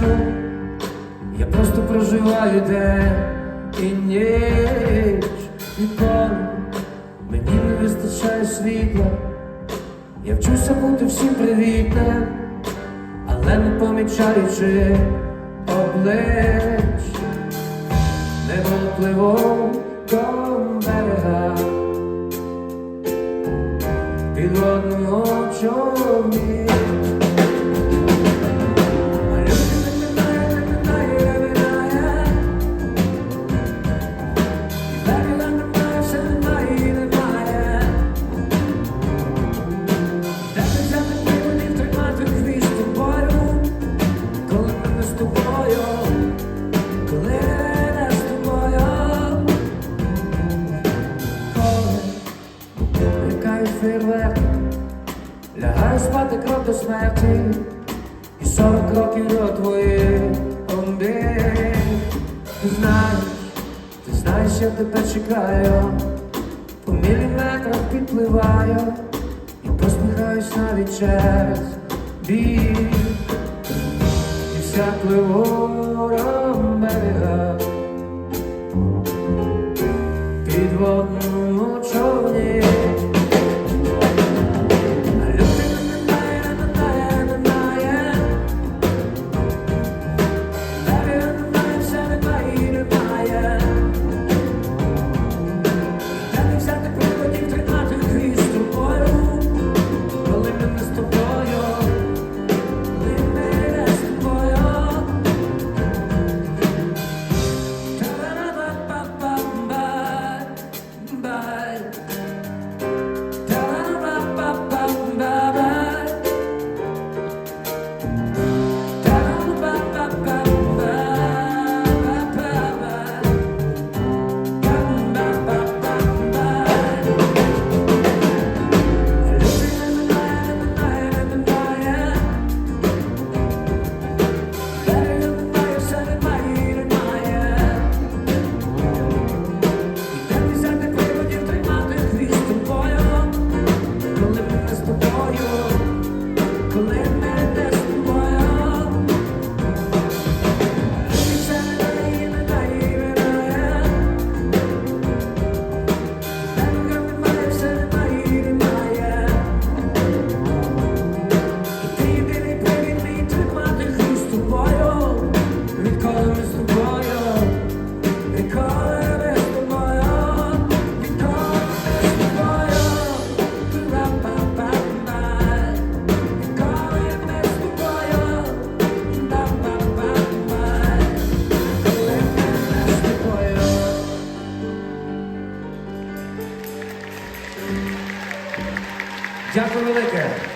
плачу, я просто проживаю день і ніч. Ніколи мені не вистачає світла, я вчуся бути всім привітним, але не помічаючи облич, небо пливу до берега. Підводного човні. фейерверк лягаю спати крок до смерті, і сорок кроків до твоєї онди. Ти знаєш, ти знаєш, я тебе чекаю, по міліметрах підпливаю і посміхаюсь навіть через бік. І вся пливором до берега підводна. Jeffrey Malika.